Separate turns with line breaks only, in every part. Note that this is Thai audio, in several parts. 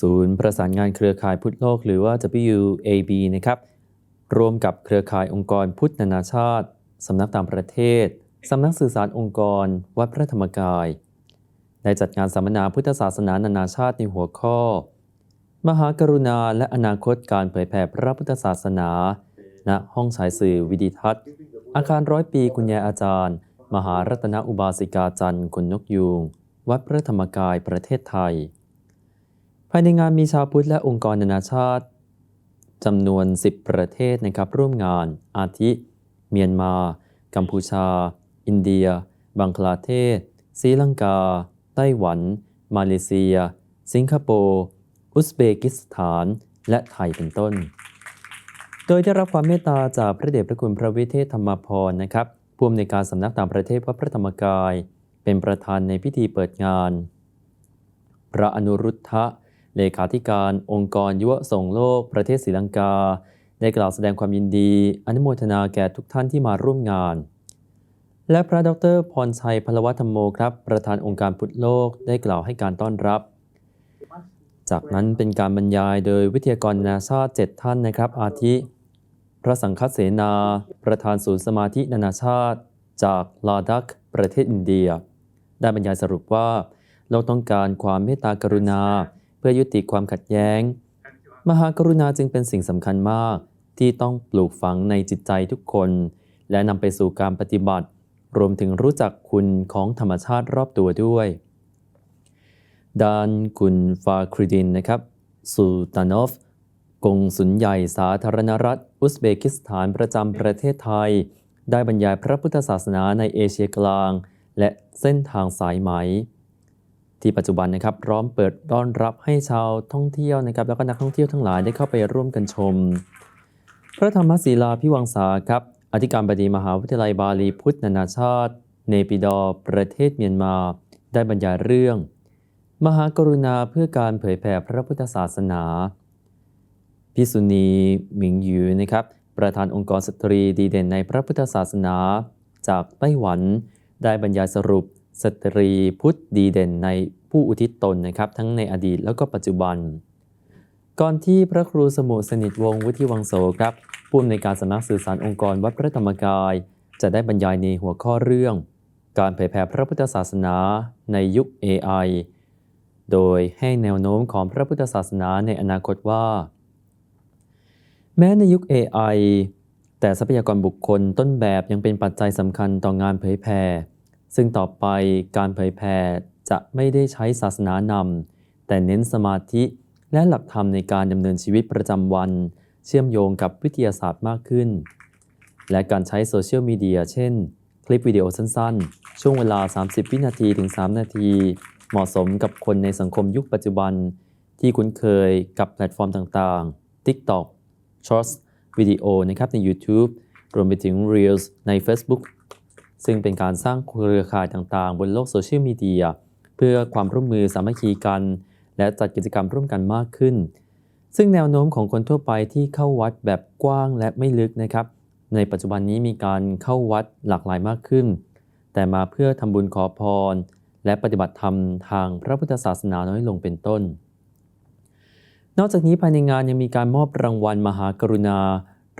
ศูนย์ประสานงานเครือข่ายพุทธโลก หรือว่า WAB นะครับร่วมกับเครือข่ายองค์กรพุทธนานาชาติ สำนักต่างประเทศ สำนักสื่อสารองค์กร วัดพระธรรมกาย ได้จัดงานสัมมนาพุทธศาสนานานาชาติในหัวข้อ มหากรุณาและอนาคตการเผยแผ่พระพุทธศาสนา ณ ห้องฉายสื่อวิดิทัศน์ อาคารร้อยปีคุณยายอาจารย์ มหารัตนอุบาสิกาจันทร์คุณนกยูง วัดพระธรรมกายประเทศไทย ภายในงานมีชาวพุทธและองค์กรนานาชาติจำนวน 10 ประเทศนะครับร่วมงาน อาทิ เมียนมา กัมพูชา อินเดีย บังคลาเทศศรีลังกา ไต้หวัน มาเลเซีย สิงคโปร์ อุซเบกิสถาน และไทยเป็นต้น โดยได้รับความเมตตาจากพระเดชพระคุณพระวิเทศธรรมพรนะครับผู้อำนวยการสำนักต่างประเทศวัดพระธรรมกาย เป็นประธานในพิธีเปิดงาน พระอนุรุทธะ เลขาธิการองค์กรยุวส่งโลกประเทศศรีลังกา ได้กล่าวแสดงความยินดี อนุโมทนาแก่ทุกท่านที่มาร่วมงาน และพระดรพรชัยพลวัฒโมครับ ประธานองค์การพุทธโลกได้กล่าวให้การต้อนรับ จากนั้นเป็นการบรรยายโดยวิทยากรนานาชาติ 7 ท่านนะครับ อาทิ พระสังฆเสนา ประธานศูนย์สมาธินานาชาติ จากลาดักประเทศอินเดีย ได้บรรยายสรุปว่าเราต้องการความเมตตากรุณา พื่อยุติความขัดแย้ง มหากรุณาจึงเป็นสิ่งสำคัญมาก ที่ต้องปลูกฝังในจิตใจทุกคน และนำไปสู่การปฏิบัติ รวมถึงรู้จักคุณของธรรมชาติรอบตัวด้วยดานคุณฟาคริดินนะครับสูตานอฟกงสุลใหญ่สาธารณรัฐ อุซเบกิสถานประจำประเทศไทย ได้บรรยายพระพุทธศาสนาในเอเชียกลาง และเส้นทางสายไหม ที่ปัจจุบันนะครับพร้อมเปิดต้อนรับให้ชาวท่องเที่ยวนะครับแล้วก็นักท่องเที่ยวทั้งหลายได้เข้าไปร่วมกันชม พระธรรมศีลาพิวังสาครับอธิการบดีมหาวิทยาลัยบาลีพุทธนานาชาติ เนปิดอประเทศเมียนมา ได้บรรยายเรื่อง มหากรุณาเพื่อการเผยแผ่พระพุทธศาสนาพิสุณีหมิงหยูนะครับประธานองค์กรสตรีดีเด่นในพระพุทธศาสนา จากไต้หวัน ได้บรรยายสรุป สตรีพุทธดีเด่นในผู้อุทิศตนนะครับ ทั้งในอดีตแล้วก็ปัจจุบัน ก่อนที่พระครูสมุสนิทวงศ์วุฒิวังโสครับผู้อำนวยการสำนักสื่อสารองค์กรวัดพระธรรมกาย จะได้บรรยายในหัวข้อเรื่อง การเผยแผ่พระพุทธศาสนาในยุค AI โดยให้แนวโน้มของพระพุทธศาสนาในอนาคตว่า แม้ในยุค AI แต่ทรัพยากรบุคคลต้นแบบยังเป็นปัจจัยสำคัญต่องานเผยแผ่ ซึ่งต่อไปการเผยแผ่จะไม่ได้ใช้ศาสนานำแต่เน้นสมาธิและหลักธรรมในการดำเนินชีวิตประจำวัน เชื่อมโยงกับวิทยาศาสตร์มากขึ้น และการใช้โซเชียลมีเดียเช่น คลิปวิดีโอสั้นๆ ช่วงเวลา 30 วินาทีถึง 3 นาที เหมาะสมกับคนในสังคมยุคปัจจุบัน ที่คุ้นเคยกับแพลตฟอร์มต่างๆ TikTok Shorts วิดีโอนะครับใน YouTube รวมไปถึง Reels ใน Facebook ซึ่งเป็นการสร้างเครือข่ายต่างๆ บนโลกโซเชียลมีเดียเพื่อความร่วมมือสามัคคีกัน และจัดกิจกรรมร่วมกันมากขึ้น ซึ่งแนวโน้มของคนทั่วไปที่เข้าวัดแบบกว้างและไม่ลึกนะครับ ในปัจจุบันนี้มีการเข้าวัดหลากหลายมากขึ้น แต่มาเพื่อทำบุญขอพร และปฏิบัติธรรมทางพระพุทธศาสนาน้อยลงเป็นต้น นอกจากนี้ภายในงานยังมีการมอบรางวัลมหากรุณา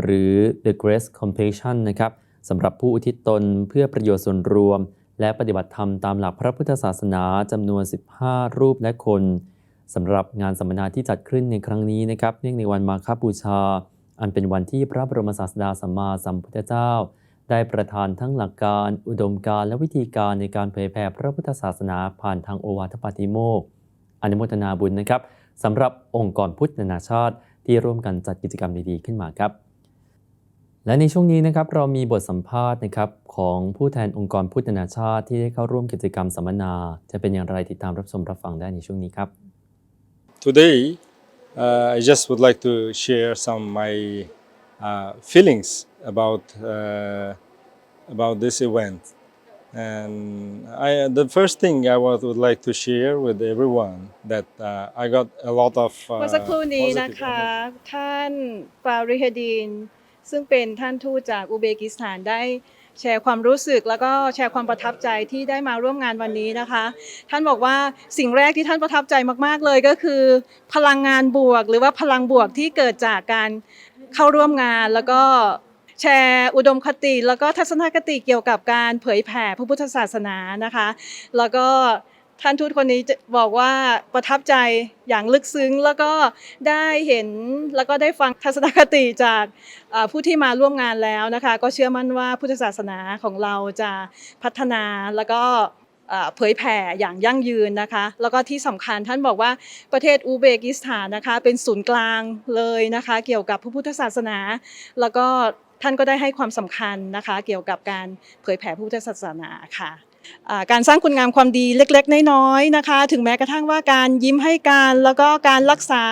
หรือ The Grace Compassion นะครับ สำหรับผู้อุทิศตนเพื่อประโยชน์ส่วนรวม และปฏิบัติธรรมตามหลักพระพุทธศาสนาจำนวน 15 รูปและคนสำหรับงานสัมมนาที่จัดขึ้นในครั้งนี้นะครับเนื่องในวันมาฆบูชา อันเป็นวันที่พระบรมศาสดาสัมมาสัมพุทธเจ้า ได้ประทานทั้งหลักการ อุดมการและวิธีการในการเผยแผ่พระพุทธศาสนาผ่านทางโอวาทปาติโมกอนุโมทนาบุญนะครับสำหรับองค์กรพุทธนานาชาติที่ร่วมกันจัดกิจกรรมดีๆขึ้นมาครับ และในช่วงนี้นะครับเรามีบทสัมภาษณ์นะครับของผู้แทนองค์กรพุทธนานาชาติที่ได้เข้าร่วมกิจกรรมสัมมนา จะเป็นอย่างไรติดตามรับชมรับฟังได้ในช่วงนี้ครับ
Today, uh, I just would like to share some of my uh, feelings about uh, about this event. And I, the first thing I would, would like to share with everyone that uh, I got a lot of
เมื่อสักครู่นี้นะ
positive
คะท่านฟาริฮดีน ซึ่งเป็นท่านทูตจากอุเบกิสถานได้แชร์ความรู้สึกแล้วก็แชร์ความประทับใจที่ได้มาร่วมงานวันนี้นะคะ ท่านบอกว่าสิ่งแรกที่ท่านประทับใจมาก ๆ เลยก็คือ พลังงานบวก หรือว่าพลังบวกที่เกิดจากการเข้าร่วมงานแล้วก็แชร์อุดมคติ แล้วก็ทัศนคติเกี่ยวกับการเผยแผ่พระพุทธศาสนานะคะ แล้วก็ ท่านทูตคนนี้จะบอกว่าประทับใจอย่างลึกซึ้ง แล้วก็ได้เห็นแล้วก็ได้ฟังทัศนคติจากผู้ที่มาร่วมงานแล้วนะคะ ก็เชื่อมั่นว่าพุทธศาสนาของเราจะพัฒนาแล้วก็เผยแผ่อย่างยั่งยืนนะคะ แล้วก็ที่สำคัญท่านบอกว่าประเทศอุเบกิสถานนะคะ เป็นศูนย์กลางเลยนะคะ เกี่ยวกับพระพุทธศาสนา แล้วก็ท่านก็ได้ให้ความสำคัญนะคะ เกี่ยวกับการเผยแผ่พระพุทธศาสนาค่ะ การสร้างคุณงามความดีเล็ก ๆ น้อยๆนะคะ ถึงแม้กระทั่งว่าการยิ้มให้การแล้วก็การรักษา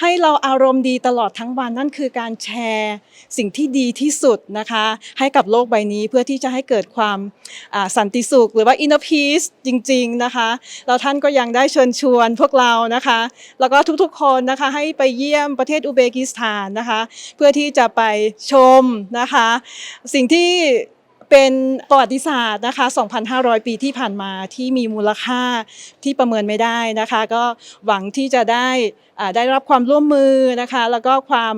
ให้เราอารมณ์ดีตลอดทั้งวันนั่นคือการแชร์สิ่งที่ดีที่สุดนะคะ ให้กับโลกใบนี้เพื่อที่จะให้เกิดความสันติสุข หรือว่า inner peace จริง ๆนะคะแล้วท่านก็ยังได้เชิญชวนพวกเรานะคะ แล้วก็ทุกๆคนนะคะให้ไปเยี่ยมประเทศอุเบกิสถานนะคะ เพื่อที่จะไปชมนะคะ สิ่งที่ เป็นประวัติศาสตร์นะคะ 2,500 ปีที่ผ่านมาที่มีมูลค่าที่ประเมินไม่ได้นะคะ ก็หวังที่จะได้ได้รับความร่วมมือนะคะ แล้วก็ความ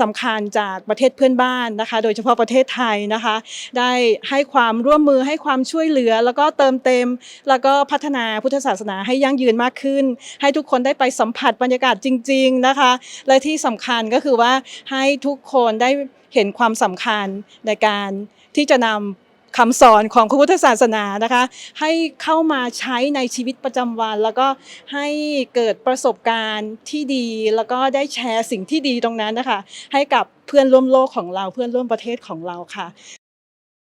สำคัญจากประเทศเพื่อนบ้านนะคะ โดยเฉพาะประเทศไทยนะคะ ได้ให้ความร่วมมือให้ความช่วยเหลือ แล้วก็เติมเต็ม แล้วก็พัฒนาพุทธศาสนาให้ยั่งยืนมากขึ้น ให้ทุกคนได้ไปสัมผัสบรรยากาศจริง ๆนะคะ และที่สำคัญก็คือว่าให้ทุกคนได้เห็นความสำคัญในการ ที่จะนำคำสอนของพระพุทธศาสนานะคะ ให้เข้ามาใช้ในชีวิตประจำวัน แล้วก็ให้เกิดประสบการณ์ที่ดี แล้วก็ได้แชร์สิ่งที่ดีตรงนั้นนะคะ ให้กับเพื่อนร่วมโลกของเราเพื่อนร่วมประเทศของเราค่ะ